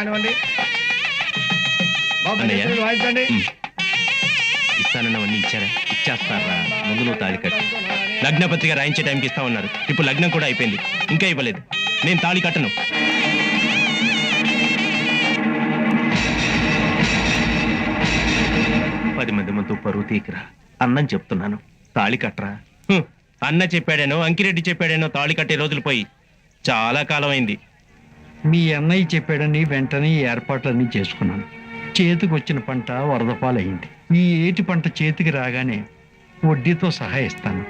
కానివ్వండి. బాబు అన్నయ్య. మీరు వాయించండి. ఉమ్. ఇస్తానన్నవన్నీ ఇచ్చారా? ఇచ్చేస్తారా? ముందు నువ్వు తాళి కట్టు. లగ్న పత్రిక రాయించే టైంకి ఇస్తామన్నారు. ఇప్పుడు లగ్నం కూడా అయిపోయింది. ఇంకా ఇవ్వలేదు. నేను తాళి కట్టను. పది మంది ముందు పరువు తీకిరా అన్నం చెప్తున్నాను. తాళి కట్టరా? హ్మ్. అన్న చెప్పాడేనో అంకిరెడ్డి చెప్పాడేనో తాళి కట్టే రోజులు పోయి. చాలా కాలం అయింది. మీ అన్నయ్య చెప్పాడని వెంటనే ఏర్పాట్లన్నీ చేసుకున్నాను. చేతికి వచ్చిన పంట వరదపాలయ్యింది. ఈ ఏటి పంట చేతికి రాగానే వడ్డీతో సహా ఇస్తాను.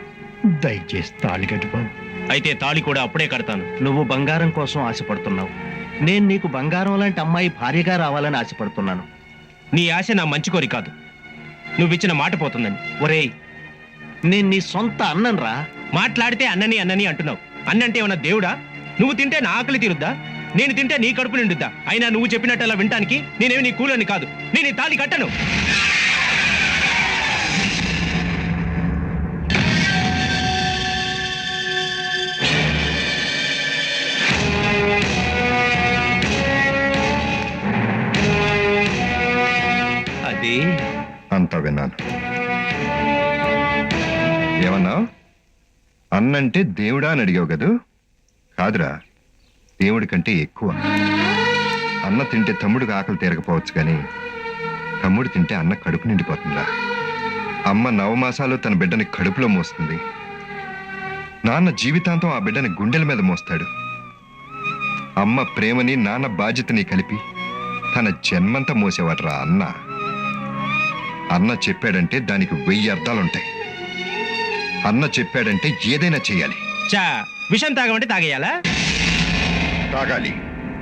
దయచేసి తాళి కట్టుకోను అయితే తాళి కూడా అప్పుడే కడతాను. నువ్వు బంగారం కోసం ఆశపడుతున్నావు. నేను నీకు బంగారం లాంటి అమ్మాయి భార్యగా రావాలని ఆశపడుతున్నాను. నీ ఆశ నా మంచి కోరి కాదు. నువ్విచ్చిన మాట పోతుందని. ఒరేయ్ నేను నీ సొంత అన్నన్రా మాట్లాడితే అన్నని అన్నని అంటున్నావు. అన్నంటే ఏమన్నా దేవుడా? నువ్వు తింటే నా ఆకలి తీరుద్దా? నేను తింటే నీ కడుపు నిండుద్దా? అయినా నువ్వు చెప్పినట్టు అలా వినటానికి నేనేమి నీ కూలని కాదు. నేను ఈ తాళి కట్టను. అది? అంతా విన్నాను. ఏమన్నావు? అన్నంటే దేవుడా అని అడిగావు కదూ? కాదురా. దేవుడి కంటే ఎక్కువ. అన్న తింటే తమ్ముడికి ఆకలి తీరకపోవచ్చు కానీ తమ్ముడు తింటే అన్న కడుపు నిండిపోతుందా? అమ్మ నవమాసాలు తన బిడ్డని కడుపులో మోస్తుంది. నాన్న జీవితాంతం ఆ బిడ్డని గుండెల మీద మోస్తాడు. అమ్మ ప్రేమని నాన్న బాధ్యతని కలిపి తన జన్మంతా మోసేవాడరా అన్న. అన్న చెప్పాడంటే దానికి వెయ్యి అర్థాలుంటాయి. అన్న చెప్పాడంటే ఏదైనా చేయాలి. చా విషం తాగమంటే తాగేయాలా? తాగాలి.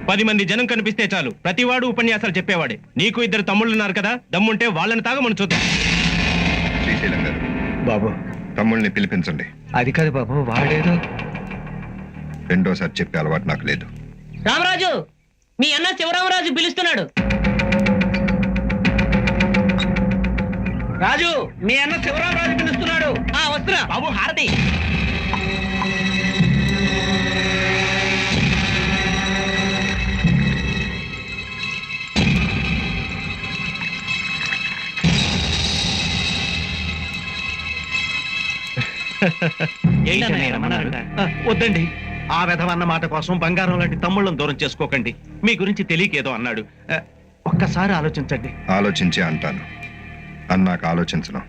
పది మంది జనం కనిపిస్తే చాలు. ప్రతివాడు ఉపన్యాసాలు చెప్పేవాడే. నీకు ఇద్దరు తమ్ముళ్ళు ఉన్నారు కదా దమ్ముంటే వాళ్ళని తాగమని చూద్దాం. శ్రీశైలం గారు బాబు. తమ్ముళ్ళని పిలిపించండి. అది కాదు బాబు వాడేదో. రెండోసారి చెప్పే అలవాటు నాకు లేదు. రామరాజు మీ అన్న శివరామరాజు పిలుస్తున్నాడు. రాజు మీ అన్న శివరామరాజు పిలుస్తున్నాడు. ఆ వస్తున్నా. బాబు హారతి. వద్దండి. ఆ విధవన్న మాట కోసం బంగారం లాంటి తమ్ముళ్ళను దూరం చేసుకోకండి. మీ గురించి తెలియకేదో అన్నాడు. ఒక్కసారి ఆలోచించండి. ఆలోచించి అంటాను. అన్నాక ఆలోచించను.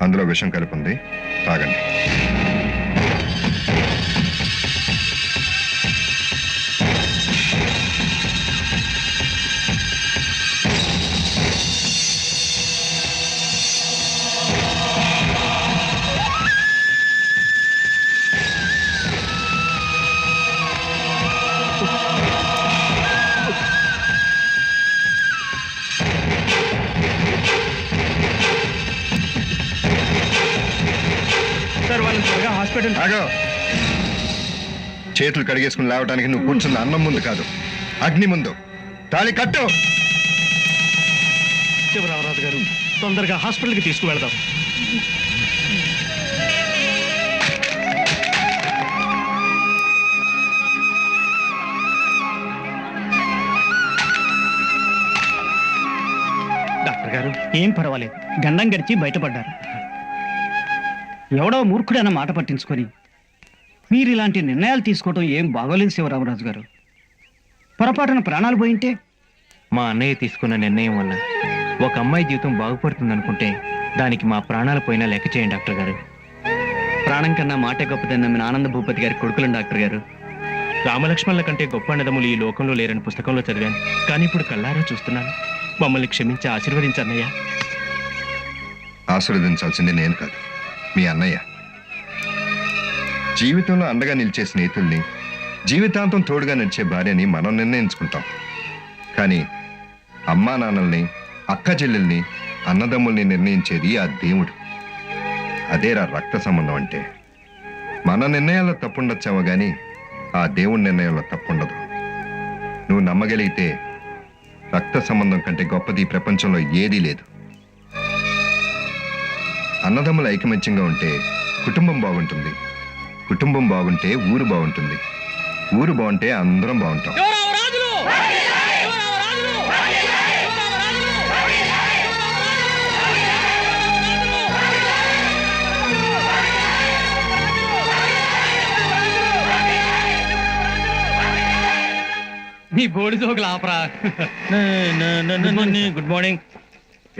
అందులో విషం కలిపి ఉంది. తాగండి. సార్ వాళ్ళని త్వరగా హాస్పిటల్ ఆగో. చేతులు కడిగేసుకుని లేవడానికి నువ్వు కూర్చున్న అన్నం ముందు కాదు. అగ్ని ముందు. తాళి కట్టు. శివరామరాజు గారు తొందరగా హాస్పిటల్కి తీసుకువెళదాం. డాక్టర్ గారు ఏం పర్వాలేదు. గండం గడిచి బయటపడ్డారు. ఎవడో మూర్ఖుడన్న మాట పట్టించుకొని మీరు ఇలాంటి నిర్ణయాలు తీసుకోవడం ఏం బాగోలేదు శివరామరాజు గారు. పొరపాటున ప్రాణాలు పోయింటే? మా అన్నయ్య తీసుకున్న నిర్ణయం వల్ల ఒక అమ్మాయి జీవితం బాగుపడుతుందనుకుంటే దానికి మా ప్రాణాలు పోయినా లెక్క చేయండి డాక్టర్ గారు. ప్రాణం కన్నా మాటే గొప్పదని నమ్మిన ఆనంద భూపతి గారి కొడుకులం డాక్టర్ గారు. రామలక్ష్మణుల కంటే గొప్ప అన్నదమ్ములు ఈ లోకంలో లేరని పుస్తకంలో చదివాను. కానీ ఇప్పుడు కల్లారా చూస్తున్నాను. మమ్మల్ని క్షమించి ఆశీర్వదించన్నయ్యా ఆశీర్వదించాల్సింది నేను కాదు. మీ అన్నయ్య. జీవితంలో అండగా నిలిచే స్నేహితుల్ని జీవితాంతం తోడుగా నిలిచే భార్యని మనం నిర్ణయించుకుంటాం. కానీ అమ్మా నాన్నల్ని అక్క చెల్లెల్ని అన్నదమ్ముల్ని నిర్ణయించేది ఆ దేవుడు. అదేరా రక్త సంబంధం అంటే. మన నిర్ణయాల్లో తప్పుండొచ్చామో కానీ ఆ దేవుడి నిర్ణయంలో తప్పుండదు. నువ్వు నమ్మగలిగితే రక్త సంబంధం కంటే గొప్పది ప్రపంచంలో ఏదీ లేదు. అన్నదమ్ముల ఐకమత్యంగా ఉంటే కుటుంబం బాగుంటుంది. కుటుంబం బాగుంటే ఊరు బాగుంటుంది. ఊరు బాగుంటే అందరం బాగుంటాం. నీ బోడితో ఒక లాపరా. Good morning.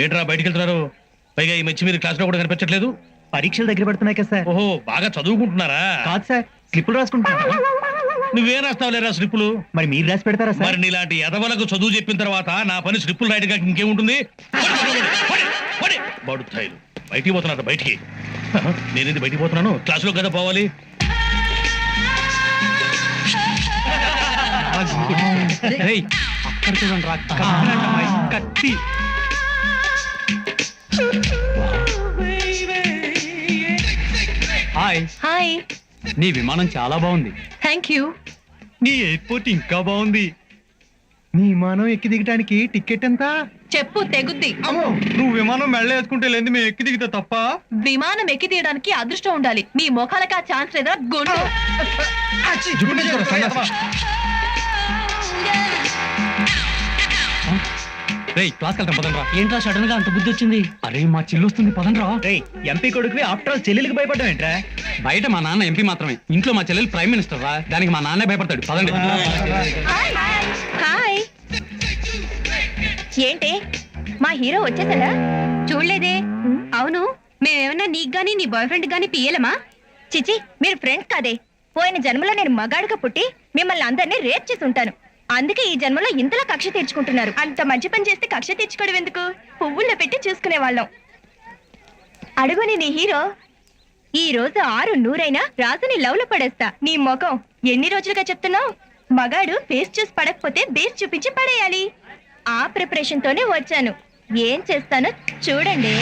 ఏంట్రా బయటికి వెళ్తున్నారు? పైగా ఈ మధ్య మీరు క్లాస్లో కూడా కనిపించట్లేదు. పరీక్షలు దగ్గర పడుతున్నాయి కదా సార్. ఓహో బాగా చదువుకుంటున్నారా? కాదు సార్ స్లిప్పులు రాసుకుంటున్నా నువ్వేం రాస్తావు లేరా స్లిప్పులు? మరి మీరు రాసి పెడతారా మరి నీలాంటి ఎదవలకు చదువు చెప్పిన తర్వాత నా పని స్లిప్పులు రాయడం కాక ఇంకేముంటుంది? బడుతాయిలు బయటికి పోతున్నారు బయటికి. నేనేది బయటికి పోతున్నాను? క్లాసులో కదా పోవాలి. అక్కడ చూడండి రా. కత్తి. హాయ్ హాయ్ నీ విమానం చాలా బాగుంది. థ్యాంక్ యూ నీ ఎయిర్పోర్ట్ ఇంకా బాగుంది. నీ విమానం ఎక్కి దిగడానికి టికెట్ ఎంత? చెప్పు తెగుద్ది. నువ్వు విమానం మెళ్ళ వేసుకుంటే లేదు మేము ఎక్కి దిగితే తప్ప? విమానం ఎక్కి తీయడానికి అదృష్టం ఉండాలి. మీ ముఖాలకు ఆ ఛాన్స్ లేదా? రేయ్ క్లాస్ వెళ్తాం పదండ్రా. ఏంట్రా సడన్గా అంత బుద్ధి వచ్చింది? అరే మా చెల్లి వస్తుంది ఎంపీ కొడుకువి ఆఫ్టర్ ఆల్ చెల్లెలికి భయపడడం ఏంట్రా? బయట మా నాన్న ఎంపీ మాత్రమే. ఇంట్లో మా చెల్లెలు ప్రైమ్ మినిస్టర్ రా. దానికి మా నాన్నే భయపడతాడు. పదండి. హాయ్ ఏంటి? మా హీరో వచ్చేసాడా? చూడలేదే. అవును మేమేమన్నా నీకు గానీ నీ బాయ్ ఫ్రెండ్ గానీ పియ్యలమా? చిచి మీరు ఫ్రెండ్స్ కాదే. పోయిన జన్మలో నేను మగాడుగా పుట్టి మిమ్మల్ని అందరినీ రేప్ చేసి ఉంటాను. అందుకే ఈ జన్మలో ఇంతలా కక్ష తీర్చుకుంటున్నారు. అంత మంచి పని చేస్తే కక్ష తీర్చుకోవడం ఎందుకు? పువ్వుల్లో పెట్టి చూసుకునే వాళ్ళం అడుగుని నీ హీరో ఈ రోజు ఆరు నూరైనా రాజుని లవ్లో పడేస్తా. నీ ముఖం ఎన్ని రోజులుగా చెప్తున్నావు? మగాడు ఫేస్ చూసి పడకపోతే బేస్ చూపించి పడేయాలి. ఆ ప్రిపరేషన్ తోనే వచ్చాను. ఏం చేస్తానో చూడండి.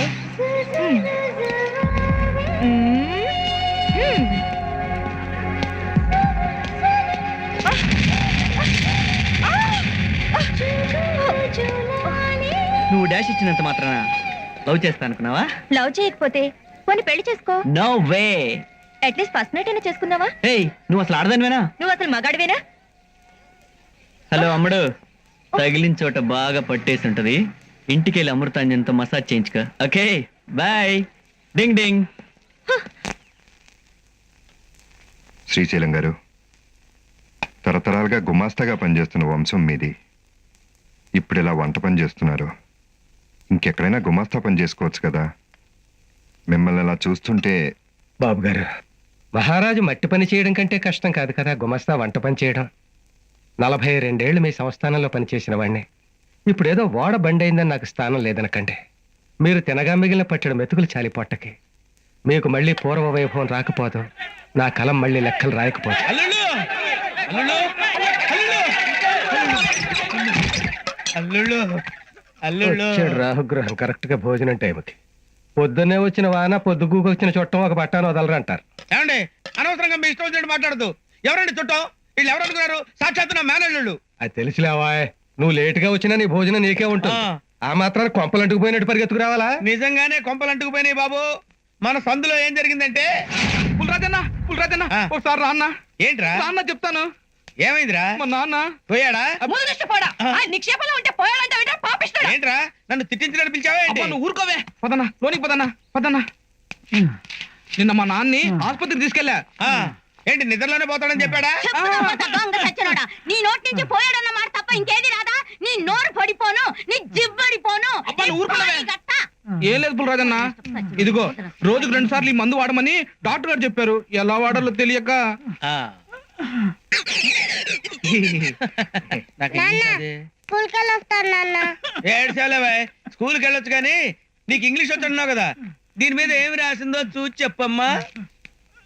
నువ్వు డాష్ ఇచ్చినంత మాత్రాన లవ్ చేస్తా అనుకున్నావా? లవ్ చేయకపోతే పోనీ పెళ్ళి చేసుకో. No way at least first night అయినా చేసుకుందావా ఏయ్ నువ్వు అసలు ఆడదానివేనా? నువ్వు అసలు మగాడివేనా? హలో అమ్ముడు తగిలిన చోట బాగా పట్టేసి ఉంటది. ఇంటికి వెళ్ళి అమృతాంజన్తో మసాజ్ చేయించుకో. Okay bye. డింగ్ డింగ్. శ్రీశైలం గారు తరతరాలుగా గుమాస్తాగా పనిచేస్తున్న వంశం మీది. ఇప్పుడు ఇలా వంట పని చేస్తున్నారు? ఇంకెక్కడైనా గుమాస్తా పని చేసుకోవచ్చు కదా. మిమ్మల్ని ఇలా చూస్తుంటే బాబు గారు మహారాజు మట్టి పని చేయడం కంటే కష్టం కాదు కదా గుమస్తా వంట పని చేయడం. నలభై రెండేళ్ళు మీ సంస్థానంలో పనిచేసిన వాడిని ఇప్పుడేదో ఓడ బండి అయిందని నాకు స్థానం లేదనకండి. మీరు తినగా మిగిలిన పట్టడం మెతుకులు చాలి పొట్టకి. మీకు మళ్ళీ పూర్వ వైభవం రాకపోదు. నా కలం మళ్ళీ లెక్కలు రాయకపోదు అల్లుళ్ళు. వచ్చాడు రాహుగ్రహం కరెక్ట్గా భోజనం టైంకి పొద్దున్నే వచ్చిన వాన పొద్దుగూకు వచ్చిన చుట్టం ఒక పట్టాను వదలరంటారు. ఏమండి? అనవసరంగా మీ ఇష్టం వచ్చినట్టు మాట్లాడదు ఎవరండి చుట్టం? వీళ్ళు ఎవరు అనుకున్నారు? సాక్షాత్ నా మేనేజర్లు అది తెలుసులేవా నువ్వు లేటుగా వచ్చినా నీ భోజనం నీకే ఉంటుంది. ఆ. ఆ మాత్రాన్ని కొంపలు అంటుకుపోయినట్టు పరిగెత్తుకు రావాలా? నిజంగానే కొంపలు అంటుకుపోయినాయి బాబు. మన సందులో ఏం జరిగిందంటే? పుల్రాజన్న పుల్రాజన్న. ఆ. ఒకసారి రాన్న ఏంట్రా? నాన్న చెప్తాను. ఏమైందిరా? మా నాన్న. పోయాడా? ఆ. నిక్షేపంలో ఉంటే పాపిస్తాడా ఏంట్రా? నన్ను తిట్టించినట్టు పిలిచావా నువ్వు ఊరుకోవే. పదన్నా లోనికి పదన్నా పదన్నా. నిన్న మా నాన్ని ఆసుపత్రికి తీసుకెళ్ళా. ఆ, ఏంటి నిద్రలోనే పోతాడని చెప్పాడా? నీ నోటి నుంచి పోయాడన్న మాట తప్ప ఇంకేది రాదా? నీ నోరు పడిపోను నీ జిబ్బడిపోను. ఏం లేదు పుల్రాజన్న ఇదిగో రోజుకు రెండు సార్లు ఈ మందు వాడమని డాక్టర్ గారు చెప్పారు. ఎలా వాడాలో తెలియక. ఆ. నాకు ఇంగ్లీష్ అదే. ఏడ్చాలేవే? స్కూల్కి వెళ్ళొచ్చు కానీ నీకు ఇంగ్లీష్ వచ్చున్నావు కదా. దీని మీద ఏమి రాసిందో చూసి చెప్పమ్మా.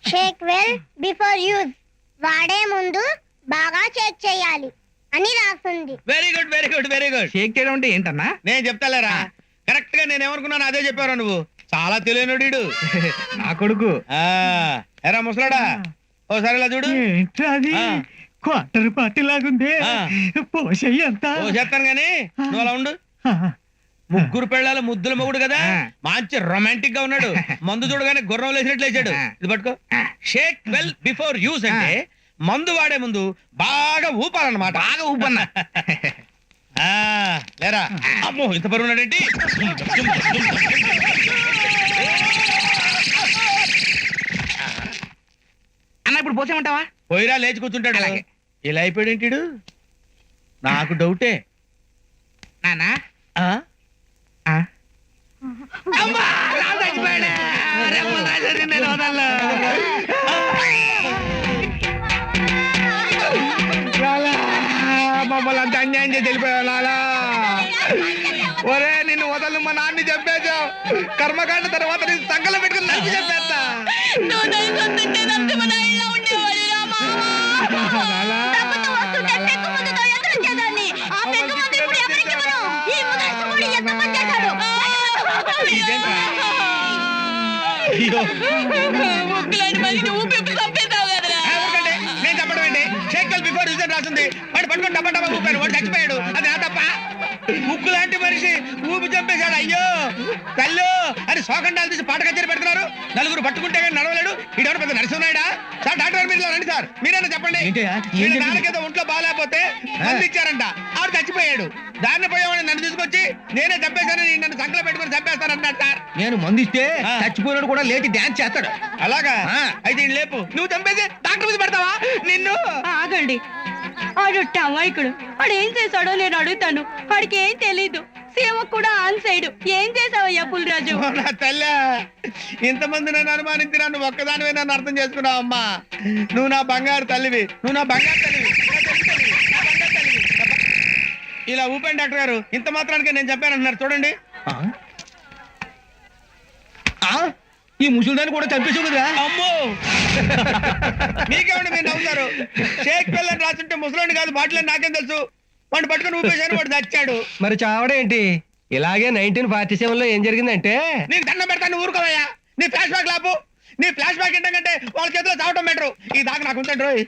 షేక్ వెల్ బిఫోర్ యూజ్ వాడే ముందు బాగా చెక్ చేయాలి అని రాస్తుంది very good very good very good. Shake చేయడం అంటే ఏంటన్నా? నేను చెప్తాలేరా? కరెక్ట్గా నేను ఏమనుకున్నాను అదే చెప్పారా నువ్వు? చాలా తెలియనుడు నా కొడుకు. ఎరా ముసలాడా? ఓసారి ఇలా చూడు. ఆ. క్వార్టర్ పార్టీ లాగుంది. ఆ. పోషయ్యి అంతా ఓ చేస్తాను గానీ నువ్వు అలా ఉండు. ముగ్గురు పెళ్ళాల ముద్దుల మొగుడు కదా? ఆ. మంచి రొమాంటిక్గా ఉన్నాడు. మందు చూడగానే గుర్రం లేచినట్లు లేచాడు. ఆ. ఇది పట్టుకో. షేక్ వెల్ బిఫోర్ యూస్ అంటే మందు వాడే ముందు బాగా ఊపాలన్నమాట. బాగా ఊపన్నా. ఆ, లేరా? అమ్మో ఇంత బరువు ఉన్నాడేంటి? అన్న ఇప్పుడు పోసేమంటావా? పోయిరా లేచి కూర్చుంటాడు. అలాగే. ఇలా అయిపోయాడు ఏంటిడు నాకు డౌటే నానా ఆ? ఆ? అమ్మా! నాన్న చచ్చిపోయాడే! రెమ్మలు రాశారు, నేను వదలను. లాలా, మమ్మల్ని అంత అన్యాయం చేసి వెళ్ళిపోయావు లాలా ఒరే నిన్ను వదలను మా నాన్ని చెప్పేశావు కర్మకాండ తర్వాత నీ సంకలం పెట్టుకుని నన్ను చెప్పేస్తా ఊపి చంపేశాడు అయ్యో! తల్లు! అని శోకండాలు తీసి పాట కచేరి పెడుతున్నారు. నలుగురు పట్టుకుంటే కానీ నడవలేడు. ఇడవరు పెద్ద నరసింహాయుడా సార్ డాక్టర్ గారు మీరు రండి సార్. మీరైనా చెప్పండి. వీళ్ళ నాన్నకేదో ఒంట్లో బాగాలేకపోతే మందు ఇచ్చారంట. ఆవిడ చచ్చిపోయాడు. దాన్ని పోయేవాడిని నన్ను తీసుకొచ్చి నేనే చంపేశానని నన్ను సంకలో పెట్టుకొని చంపేస్తానన్నాడు సార్. నేను మందిస్తే ఆ. చచ్చిపోయినాడు కూడా లేచి డాన్స్ చేస్తాడు. అలాగా? ఆ. అయితే లేపు. నువ్వు చంపేసి డాక్టర్ మీద పెడతావా? నిన్ను? ఆగండి. ఆడు అమాయకుడు. వాడు ఏం చేశాడో నేను అడుగుతాను. వాడికి ఏం తెలీదు. సీమ కూడా ఆన్ సైడ్. ఏం చేసావయ్యా పుల్రాజు? నా తల్లే ఇంతమంది నన్ను అనుమానించి నన్ను ఒక్కదానివే నన్ను అర్థం చేసుకున్నావు అమ్మా. నువ్వు నా బంగారు తల్లివి నువ్వు నా బంగారు తల్లివి నా తల్లి తల్లివి, నా బంగారు తల్లివి. నా బ- ఇలా ఊపండి డాక్టర్ గారు ఇంత మాత్రానికే నేను చెప్పానంటున్నారు. చూడండి. ఈ ముసలిదాన్ని కూడా చంపేసావు కదరా అమ్మో! మీకేమండి మీరు నవ్వుతారు? షేక్ పిల్లని రాస్తుంటే ముసలోని కాదు బాటిల్ నాకేం తెలుసు? వాడిని పట్టుకొని ఊపేశాను వాడు చచ్చాడు. మరి చావడేంటి? ఇలాగే నైన్టీన్ ఫార్టీ సెవెన్లో ఏం జరిగిందంటే? నీకు దండం పెడతాను ఊరుకోవయ్యా. నీ ఫ్లాష్ బ్యాక్ లాపు నీ ఫ్లాష్ బ్యాక్ ఏంటంటే వాళ్ళ చేతిలో చావటం బెటరు ఈ దాకా నాకు ఉంచండి రోయ్.